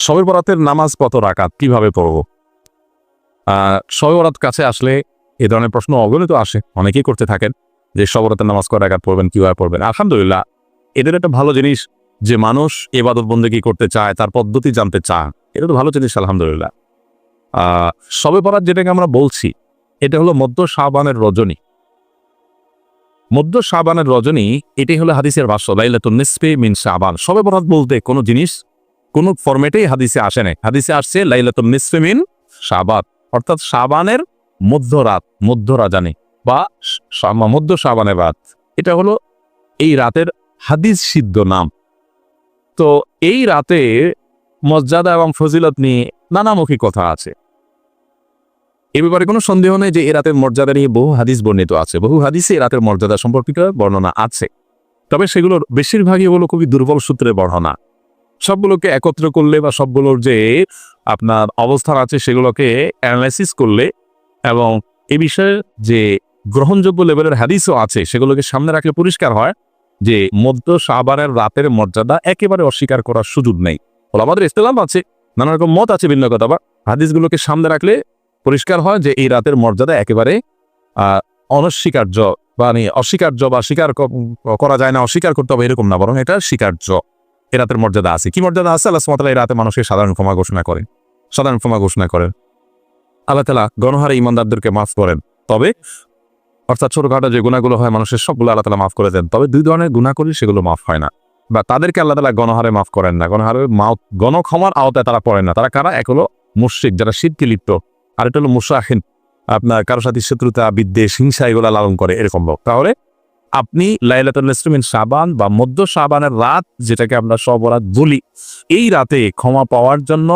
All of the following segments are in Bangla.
সবে বরাতের নামাজ কত রাকাত? কীভাবে পড়ব? শবে বরাত কাছে আসলে এ ধরনের প্রশ্ন অগণিত আসে। অনেকেই করতে থাকেন যে সবরাতের নামাজ কয় রাকাত পড়বেন, কীভাবে পড়বেন? আলহামদুলিল্লাহ, এদের একটা ভালো জিনিস যে মানুষ এবাদত বন্দেগী করতে চায়, তার পদ্ধতি জানতে চায়। এটা তো ভালো জিনিস, আলহামদুলিল্লাহ। সবে বরাত যেটাকে আমরা বলছি, এটা হলো মধ্য শাহবানের রজনী। মধ্য শাহবানের রজনী, এটাই হলো হাদিসের ভাষ্য লাইলাতুন নিসফে মিন শাহবান সবে বরাত বলতে কোনো জিনিস কোন ফরম্যাটেই হাদিসে আসে নাই। হাদিসে আসছে লাইলাতুন নিসফে মিন শাবাত অর্থাৎ শাবানের মধ্যরাত মধ্য রাজানি বা মধ্য শাবানের রাত। এটা হলো এই রাতের হাদিস সিদ্ধ নাম। তো এই রাতে মর্যাদা এবং ফজিলত নিয়ে নানামুখী কথা আছে। এ ব্যাপারে কোনো সন্দেহ নেই যে এ রাতের মর্যাদা নিয়ে বহু হাদিস বর্ণিত আছে। বহু হাদিসে এ রাতের মর্যাদা সম্পর্কিত বর্ণনা আছে। তবে সেগুলোর বেশিরভাগই হলো খুবই দুর্বল সূত্রে বর্ণনা। সবগুলোকে একত্র করলে বা সবগুলোর যে আপনার অবস্থান আছে সেগুলোকে অ্যানালাইসিস করলে এবং এ বিষয়ে যে গ্রহণযোগ্য লেভেলের হাদিসও আছে, সেগুলোকে সামনে রাখলে পরিষ্কার হয় যে মধ্য সাবারের রাতের মর্যাদা একেবারে অস্বীকার করার সুযোগ নেই। বলে আমাদের ইসলাম আছে, নানা রকম মত আছে, ভিন্ন কথা বা হাদিসগুলোকে সামনে রাখলে পরিষ্কার হয় যে এই রাতের মর্যাদা একেবারে অনস্বীকার্য মানে অস্বীকার্য বা স্বীকার করা যায় না, অস্বীকার করতে হবে এরকম না, বরং এটা স্বীকার্য। এ রাতের মর্যাদা আছে। কি মর্যাদা আছে? আল্লাহ সুমাতালা এই রাতে মানুষকে সাধারণ ক্ষমা ঘোষণা করেন। সাধারণ ক্ষমা ঘোষণা করেন। আল্লাহ তালা গণহারে ইমানদারদেরকে মাফ করেন। তবে অর্থাৎ ছোটখাটো যে গুণাগুলো হয়, মানুষের সবগুলো আল্লাহ তালা মাফ করে দেন। তবে দুই ধরনের গুণা করি সেগুলো মাফ হয় না। বা তাদেরকে আল্লাহ তালা গণহারে মাফ করেন না। গণহারে মাফ গণক্ষমার আওতায় তারা পড়েন না। তারা কারা? এক হলো মুশ্রিক, যারা শীতকে লিপ্ত। আর এটা হলো মুসাহিন আপনার কারোর সাথে শত্রুতা, বিদ্বেষ, হিংসা এগুলো লালন করে, এরকম লোক। তাহলে আপনি লাইলাতুল সাবান বা মধ্য সাবানের রাত যেটাকে আমরা সবরাত বলি, এই রাতে ক্ষমা পাওয়ার জন্য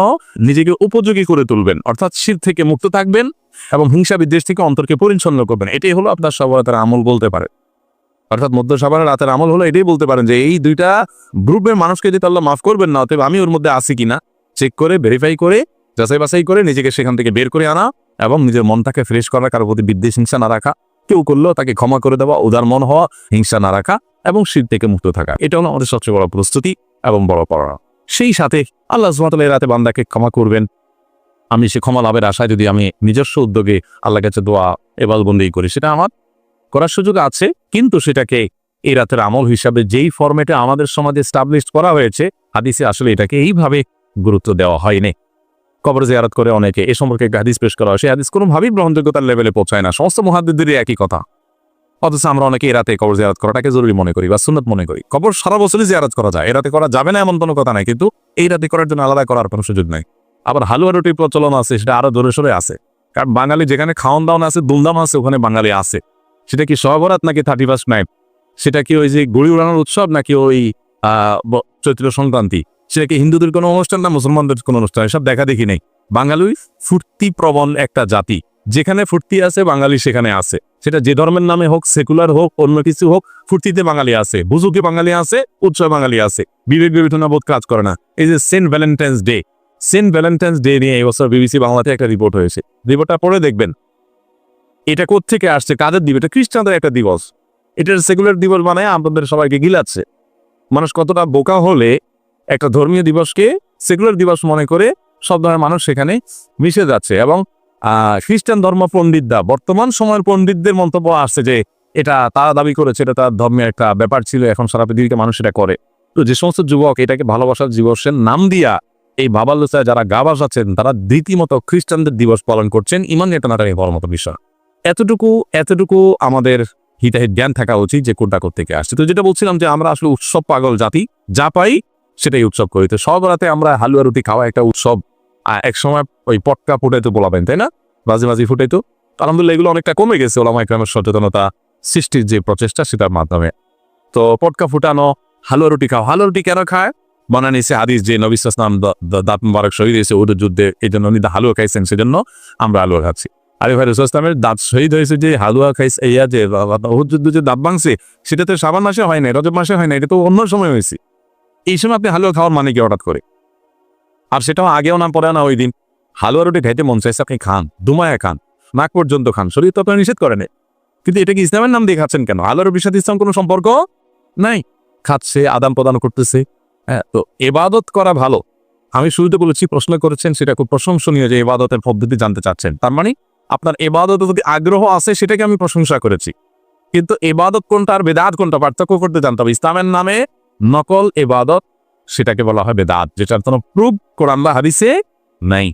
নিজেকে উপযোগী করে তুলবেন। অর্থাৎ শীত থেকে মুক্ত থাকবেন এবং হিংসা বিদ্বেষ থেকে অন্তরকে পরিচ্ছন্ন করবেন। এটাই হলো আপনার সবরাতের আমল বলতে পারে অর্থাৎ মধ্য সাবানের রাতের আমল হলো এটাই বলতে পারেন যে এই দুইটা গ্রুপের মানুষকে যদি আল্লাহ মাফ করবেন না, অতএব আমি ওর মধ্যে আছি কিনা? চেক করে ভেরিফাই করে যাচাই বাছাই করে নিজেকে সেখান থেকে বের করে আনা এবং নিজের মনটাকে ফ্রেশ করা কারোর প্রতি বিদ্বেষ হিংসা না রাখা। কেউ করলেও তাকে ক্ষমা করে দেওয়া, উদার মন হওয়া, হিংসা না রাখা এবং শীত থেকে মুক্ত থাকা। এটা হলো আমাদের সবচেয়ে বড় প্রস্তুতি এবং বড় পড়া সেই সাথে আল্লাহ সুমাতাল রাতে বান্দাকে ক্ষমা করবেন। আমি সে ক্ষমা লাভের আশায় যদি আমি নিজস্ব উদ্যোগে আল্লাহর কাছে দোয়া এবাদবন্দি করি, সেটা আমার করার সুযোগ আছে। কিন্তু সেটাকে এই রাতের আমল হিসাবে যেই ফরম্যাটে আমাদের সমাজে স্টাবলিশ করা হয়েছে, হাদিসে আসলে এটাকে এইভাবে গুরুত্ব দেওয়া হয়নি। কবর জিয়ারত করে অনেকে। এ সম্পর্কে একটা হাদিস পেশ করা হয়। সেই হাদিস কোনোভাবেই গ্রহণযোগ্যতার লেভেলে পৌঁছায় না। সমস্ত মহাদ্দিদেরই একই কথা। অথচ আমরা অনেকে এরাতে রাতে কবর জিয়ারত করাটাকে জরুরি মনে করি বা সুন্নত মনে করি। কবর সারা বছরই জিয়ারত করা যায়। এরাতে করা যাবে না এমন কোনো কথা নাই। কিন্তু এই রাতে করার জন্য আলাদা করার কোনো সুযোগ নাই। আবার হালুয়া রুটির প্রচলন আছে, সেটা আরও জোরে সোরে আছে। কারণ বাঙালি যেখানে খাওয়ান দাওয়ান আছে দুমদাম আছে, ওখানে বাঙালি আছে। সেটা কি সহবরাত নাকি থার্টি ফার্স্ট নাইট? সেটা কি ওই যে গুড়ি উড়ানোর উৎসব নাকি ওই চৈত্র সংক্রান্তি? সেটা কি হিন্দুদের কোনো অনুষ্ঠান না মুসলমানদের কোনো অনুষ্ঠান? এসব দেখা দেখি নেই। বাঙালি ফুর্তি প্রবণ একটা জাতি। যেখানে ফুর্তি আছে, বাঙালি সেখানে আছে। সেটা যে ধর্মের নামে হোক সেকুলার হোক, অন্য কিছু হোক, ফুর্তিতে বাঙালি আছে। বুঝুকে বাঙালি আছে, উৎসব বাঙালি আছে। বিবেক বিবেচনা বোধ কাজ করে না। এই যে Saint Valentine's day, Saint Valentine's day নিয়ে এই বছর বিবিসি বাংলাতে একটা রিপোর্ট হয়েছে। রিপোর্টটা পরে দেখবেন। এটা কোত্থেকে আসছে? কাদের দিবস? এটা খ্রিস্টানদের একটা দিবস। এটার সেকুলার দিবস বানায় আমাদের সবাইকে গিলাচ্ছে। মানুষ কতটা বোকা হলে একটা ধর্মীয় দিবসকে সেকুলার দিবস মনে করে সব ধরনের মানুষ সেখানে মিশে যাচ্ছে এবং খ্রিস্টান ধর্ম পণ্ডিতরা বর্তমান সময়ের পণ্ডিতদের মন্তব্য আসছে যে এটা তারা দাবি করেছে, এটা তার ধর্মের একটা ব্যাপার ছিল, এখন সারা পৃথিবীতে মানুষ এটা করে। তো যে সমস্ত যুবক এটাকে ভালোবাসার দিবসের নাম দিয়া এই বাবালোচায় যারা গা বাসাচ্ছেন তারা রীতিমতো খ্রিস্টানদের দিবস পালন করছেন, ইমান এটা নাটানি হওয়ার মতো বিষয়। এতটুকু এতটুকু আমাদের হিতাহিত জ্ঞান থাকা উচিত যে কোনটা থেকে আসছে। তো যেটা বলছিলাম যে আমরা আসলে উৎসব পাগল জাতি, যা পাই সেটাই উৎসব করি। তো সব রাতে আমরা হালুয়া রুটি খাওয়া একটা উৎসব। এক সময় ওই পটকা ফুটাইতে বলাবেন তাই না? মাঝে মাঝে ফুটাইতো। আলহামদুলিল্লাহ এগুলো অনেকটা কমে গেছে ওলামা ইকরামের সচেতনতা সৃষ্টির যে প্রচেষ্টা সেটার মাধ্যমে। তো পটকা ফুটানো, হালুয়া রুটি খাও হালুয়া রুটি কেন খায়? বানানিছে হাদিস যে নবী ইসলাম দাঁত মুবারক শহীদ হয়েছে উহুদের যুদ্ধে এই জন্য উনি হালুয়া খাইছেন, সেজন্য আমরা হালুয়া খাচ্ছি। আরে ভাই, রসুল দাঁত শহীদ হয়েছে যে হালুয়া খাইছে ইয়া যে উহুদ যুদ্ধ যে দাঁত ভাঙছে সেটা তো সাবান মাসে হয় না রজব মাসে হয় না এটা তো অন্য সময় হয়েছে। এই সময় আপনি হালুয়া খাওয়ার মানে কি হঠাৎ করে? আর সেটাও আগেও না পরে না, ওই দিন। হালুয়া রুটি খাইতে মন চাইছে, আপনি খান দুমায়া খান, নাক পর্যন্ত খান। শরীর তো আপনার নিষেধ করে না কিন্তু এটা কি ইসলামের নাম দিয়ে খাচ্ছেন কেন? আল্লাহর রবির সাথে ইসলাম কোনো সম্পর্ক নাই? খাচ্ছে, আদান প্রদান করতেছে। হ্যাঁ তো এবাদত করা ভালো। আমি শুরুতে বলেছি, প্রশ্ন করেছেন, সেটা খুব প্রশংসনীয় যে এবাদতের পদ্ধতি জানতে চাচ্ছেন। তার মানে আপনার এবাদতের যদি আগ্রহ আছে, সেটাকে আমি প্রশংসা করেছি। কিন্তু এবাদত কোনটা আর বেদাত কোনটা? পার্থক্য করতে জানতে হবে। ইসলামের নামে নকল এবাদত সেটাকে বলা হয় বেদাত, যেটার কোনো প্রুফ কোরআন বা হাদিসে নাই।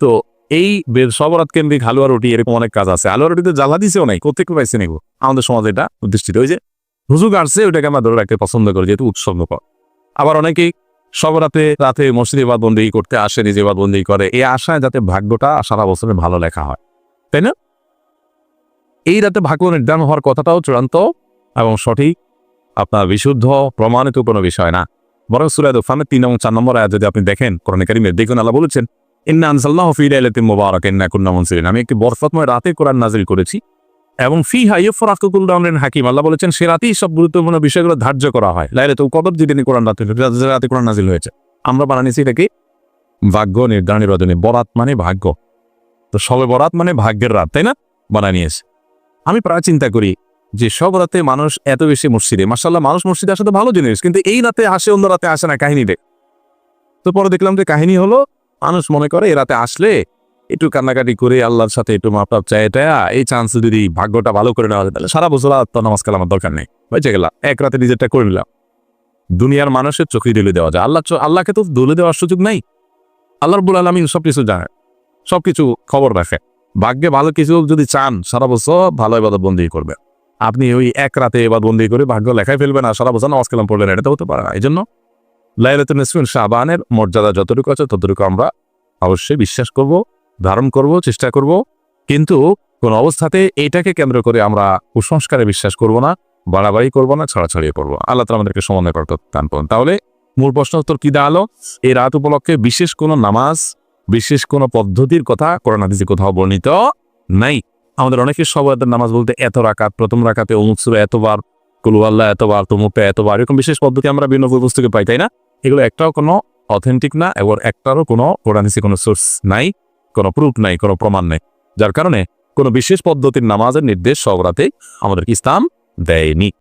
তো এই সবরাত কেন্দ্রিক হালুয়া রুটি, এরকম অনেক কাজ আছে। হালুয়া রুটিতে জ্বালা দিছেও নাই, কোথেকে পাইছে নিব আমাদের সমাজে এটা প্রতিষ্ঠিত ওই যে হুজুগ আসছে ওটাকে আমরা ধরে রাখতে পছন্দ করি, যেহেতু উৎসবকর আবার অনেকেই সবরাতে রাতে মসজিদে বাদবন্দি করতে আসে, নিজে বাদবন্দি করে। এই আশায় যাতে ভাগ্যটা সারা বছরে ভালো লেখা হয়। তাই না? এই রাতে ভাগ্য নির্ধারণ হওয়ার কথাটাও চূড়ান্ত এবং সঠিক। আপনার বিশুদ্ধ, প্রমাণিত কোনো বিষয় না। বরং সুরায় দোফানের তিন এবং চার নম্বর আয়াত যদি আপনি দেখেন, কোরআন কারিমের দেখুন, আল্লাহ বলেছেন, ইন্না আনসাল্লাহ ফি লাইলাতিন মুবারাকাতিন ইন্না কুন্না মুনসিরিন আমি একটি বরফতময় রাতে কোরআন নাজিল করেছি। এবং ফি হাইয়ফরাকুল রাউনের হাকিম, আল্লাহ বলেছেন, সে রাতেই সব গুরুত্বপূর্ণ বিষয়গুলো ধার্য করা হয়। লাইলাতুল কদর যেদিন কোরআন রাতে রাতে কোরআন নাজিল হয়েছে। আমরা বানানিছি এটাকে ভাগ্য নির্ধারণের রজনী। বরাত মানে ভাগ্য। তো সবে বরাত মানে ভাগ্যের রাত, তাই না? বানানিয়েছে আমি প্রায় চিন্তা করি যে সব রাতে মানুষ এত বেশি মসজিদে মাসাল্লাহ মানুষ মসজিদে আসা তো ভালো জিনিস, কিন্তু এই রাতে আসে, অন্য রাতে আসে না কাহিনীতে। তো পরে দেখলাম যে কাহিনী হলো, মানুষ মনে করে এই রাতে আসলে একটু কান্নাকাটি করে আল্লাহর সাথে একটু মাপটাপ চাইটা এই চান্স যদি ভাগ্যটা ভালো করে নেওয়া যায়, তাহলে সারা বছর আর তো কালামার দরকার নেই। বেঁচে গেলাম, এক রাতে নিজেরটা করে নিলাম। দুনিয়ার মানুষের চোখে দলে দেওয়া যায়। আল্লাহ আল্লাহকে তো দলে দেওয়ার সুযোগ নাই। আল্লাহ রব্বুল আলমিন সবকিছু জানে, সবকিছু খবর রাখে। ভাগ্যে ভালো কিছু যদি চান, সারা বছর ভালো এবাদত বন্দী করবে আপনি ওই এক রাতে এবার বন্দি করে ভাগ্য লেখায় ফেলবেন আর সারা বছর নামাজ কালাম পড়লেন এটা হতে পারে না। এই জন্য লাইলাতুল নিসফিন শাবানের মর্যাদা যতটুকু আছে ততটুকু আমরা অবশ্যই বিশ্বাস করব, ধারণ করব, চেষ্টা করব। কিন্তু কোন অবস্থাতে এটাকে কেন্দ্র করে আমরা কুসংস্কারে বিশ্বাস করব না, বাড়াবাড়ি করব না, ছড়াছড়িয়ে পড়ব আল্লাহ তালা আমাদেরকে সমন্বয় করতে দান করুন। তাহলে মূল প্রশ্ন উত্তর কি দাঁড়াল এই রাত উপলক্ষে বিশেষ কোনো নামাজ, বিশেষ কোনো পদ্ধতির কথা করোনা দিতে কোথাও বর্ণিত নাই। আমাদের অনেকের সবাইদের নামাজ বলতে এত রাকাত, প্রথম রাকাতে অমুক এতবার কুলুয়াল্লাহ এতবার তমুকটা এতবার, এরকম বিশেষ পদ্ধতি আমরা বিভিন্ন বই পুস্তকে পাই, তাই না? এগুলো একটাও কোনো অথেন্টিক না, এবং একটারও কোনো কোরআনিসি কোনো সোর্স নাই, কোনো প্রুফ নাই, কোনো প্রমাণ নেই। যার কারণে কোনো বিশেষ পদ্ধতির নামাজের নির্দেশ সব রাতে আমাদের ইসলাম দেয়নি।